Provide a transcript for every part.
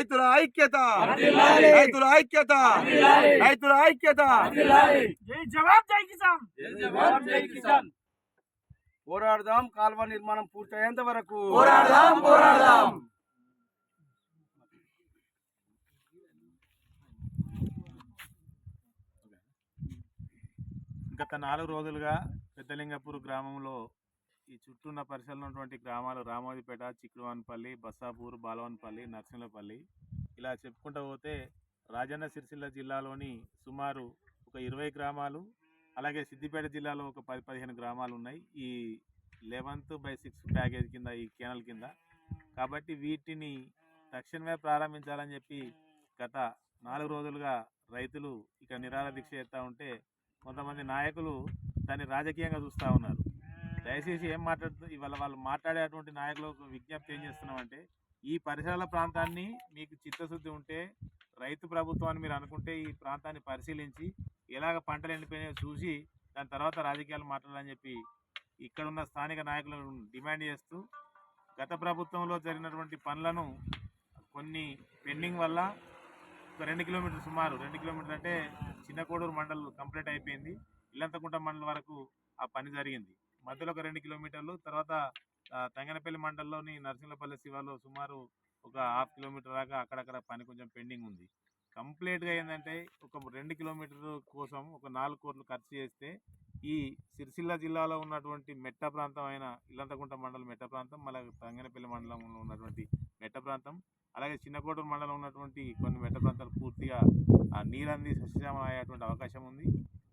రైతుల ఐక్యత. రైతుల ఐక్యత. రైతుల ఐక్యత. జై జవాన్ జై కిసాన్. జై జవాన్ జై కిసాన్. పోరాడదాం కాల్వ నిర్మాణం పూర్తయ్యేంత వరకు. పోరాడదాం, పోరాడదాం. గత నాలుగు రోజులుగా పెద్దలింగపూర్ గ్రామంలో ఈ చుట్టూ ఉన్న పరిసరాలు ఉన్నటువంటి గ్రామాలు రామోజీపేట చిక్కుడువాన్పల్లి బస్సాపూర్ బాలవన్పల్లి నర్సింహపల్లి ఇలా చెప్పుకుంటూ పోతే రాజన్న సిరిసిల్ల జిల్లాలోని సుమారు ఒక ఇరవై గ్రామాలు అలాగే సిద్దిపేట జిల్లాలో ఒక పది పదిహేను గ్రామాలు ఉన్నాయి. ఈ లెవెన్త్ బై సిక్స్ ప్యాకేజ్ కింద ఈ కెనల్ కింద. కాబట్టి వీటిని తక్షణమే ప్రారంభించాలని చెప్పి గత నాలుగు రోజులుగా రైతులు ఇక నిరాహార దీక్ష చేస్తూ ఉంటే కొంతమంది నాయకులు దాన్ని రాజకీయంగా చూస్తూ ఉన్నారు. దయచేసి ఏం మాట్లాడుతూ ఇవాళ వాళ్ళు మాట్లాడేటువంటి నాయకులకు విజ్ఞప్తి ఏం చేస్తున్నామంటే ఈ పరిసరాల ప్రాంతాన్ని మీకు చిత్తశుద్ధి ఉంటే రైతు ప్రభుత్వాన్ని మీరు అనుకుంటే ఈ ప్రాంతాన్ని పరిశీలించి ఎలాగ పంటలు ఎండిపోయినాయో చూసి దాని తర్వాత రాజకీయాలు మాట్లాడాలని చెప్పి ఇక్కడ ఉన్న స్థానిక నాయకులను డిమాండ్ చేస్తూ గత ప్రభుత్వంలో జరిగినటువంటి పనులను కొన్ని పెండింగ్ వల్ల ఒక రెండు కిలోమీటర్లు సుమారు రెండు కిలోమీటర్లు అంటే చిన్న కోడూరు మండల్ కంప్లీట్ అయిపోయింది. ఇల్లంతకుంట మండల వరకు ఆ పని జరిగింది. మధ్యలో ఒక రెండు కిలోమీటర్లు తర్వాత తెంగనపల్లి తంగనపల్లి మండలంలోని నరసింహపల్లి శివాలో సుమారు ఒక హాఫ్ కిలోమీటర్ దాకా అక్కడక్కడ పని కొంచెం పెండింగ్ ఉంది. కంప్లీట్గా ఏంటంటే ఒక రెండు కిలోమీటర్ కోసం ఒక నాలుగు కోట్లు ఖర్చు చేస్తే ఈ సిరిసిల్ల జిల్లాలో ఉన్నటువంటి మెట్ట ప్రాంతం అయిన ఇల్లంతకుంట మండలం మెట్ట ప్రాంతం మళ్ళీ తంగనపల్లి మండలంలో ఉన్నటువంటి మెట్ట ప్రాంతం అలాగే చిన్నకోటూరు మండలం ఉన్నటువంటి కొన్ని మెట్ట ప్రాంతాలు పూర్తిగా నీరంది సస్యశ్యామలం అయ్యేటువంటి అవకాశం ఉంది.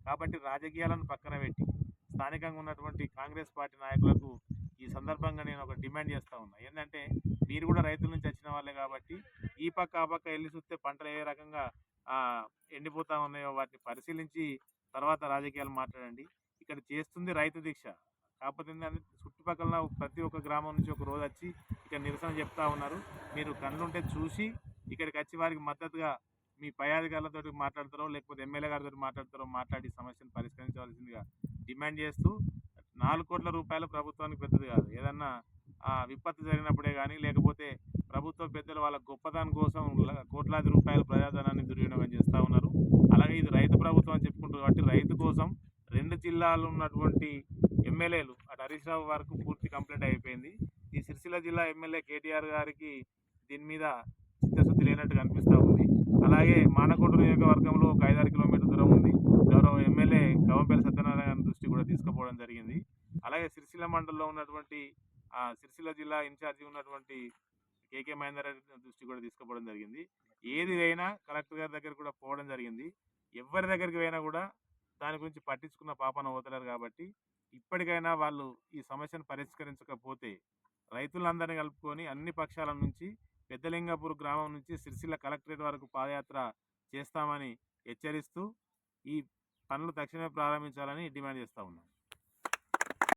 కాబట్టి రాజకీయాలను పక్కన పెట్టి స్థానికంగా ఉన్నటువంటి కాంగ్రెస్ పార్టీ నాయకులకు ఈ సందర్భంగా నేను ఒక డిమాండ్ చేస్తూ ఉన్నా. ఏంటంటే మీరు కూడా రైతుల నుంచి వచ్చిన వాళ్ళే కాబట్టి ఈ పక్క ఆ పక్క వెళ్ళి చూస్తే పంటలు ఏ రకంగా ఎండిపోతూ ఎండిపోతా ఉన్నాయో వాటిని పరిశీలించి తర్వాత రాజకీయాలు మాట్లాడండి. ఇక్కడ చేస్తుంది రైతు దీక్ష. కాకపోతే ఏంటంటే చుట్టుపక్కల ప్రతి ఒక్క గ్రామం నుంచి ఒక రోజు వచ్చి ఇక్కడ నిరసన చెప్తా ఉన్నారు. మీరు కళ్ళుంటే చూసి ఇక్కడికి వచ్చి వారికి మద్దతుగా మీ పై అధికారులతో మాట్లాడతారో లేకపోతే ఎమ్మెల్యే గారితో మాట్లాడతారో మాట్లాడి సమస్యను పరిష్కరించవలసిందిగా డిమాండ్ చేస్తూ నాలుగు కోట్ల రూపాయలు ప్రభుత్వానికి పెద్దది కాదు. ఏదన్నా ఆ, విపత్తు జరిగినప్పుడే కానీ లేకపోతే ప్రభుత్వ పెద్దలు వాళ్ళ గొప్పదాని కోసం కోట్లాది రూపాయల ప్రజాధనాన్ని దుర్వినియోగం చేస్తూ ఉన్నారు. అలాగే ఇది రైతు ప్రభుత్వం అని చెప్పుకుంటారు కాబట్టి రైతు కోసం రెండు జిల్లాలు ఉన్నటువంటి ఎమ్మెల్యేలు అటు హరీష్ రావు వరకు పూర్తి కంప్లీట్ అయిపోయింది. ఈ సిరిసిల్ల జిల్లా ఎమ్మెల్యే కేటీఆర్ గారికి దీని మీద చిత్తశుద్ధి లేనట్టు కనిపిస్తూ ఉంది. అలాగే మానకొండ నియోజకవర్గంలో ఒక ఐదారు కిలోమీటర్ దూరం ఉంది. గౌరవ ఎమ్మెల్యే గవంపల్లి సత్యనారాయణ దృష్టి కూడా తీసుకుపోవడం జరిగింది. అలాగే సిరిసిల్ల మండలంలో ఉన్నటువంటి ఆ సిరిసిల్ల జిల్లా ఇన్ఛార్జి ఉన్నటువంటి కేకే మహేందర్ దృష్టి కూడా తీసుకుపోవడం జరిగింది. ఏది అయినా కలెక్టర్ గారి దగ్గర కూడా పోవడం జరిగింది. ఎవరి దగ్గరికి పోయినా కూడా దాని గురించి పట్టించుకున్న పాపన పోతలేరు కాబట్టి ఇప్పటికైనా వాళ్ళు ఈ సమస్యను పరిష్కరించకపోతే రైతులందరినీ కలుపుకొని అన్ని పక్షాల నుంచి పెద్దలింగాపూర్ గ్రామం నుంచి సిరిసిల్ల కలెక్టరేట్ వరకు పాదయాత్ర చేస్తామని హెచ్చరిస్తూ ఈ పనులు తక్షణమే ప్రారంభించాలని డిమాండ్ చేస్తా ఉన్నాం.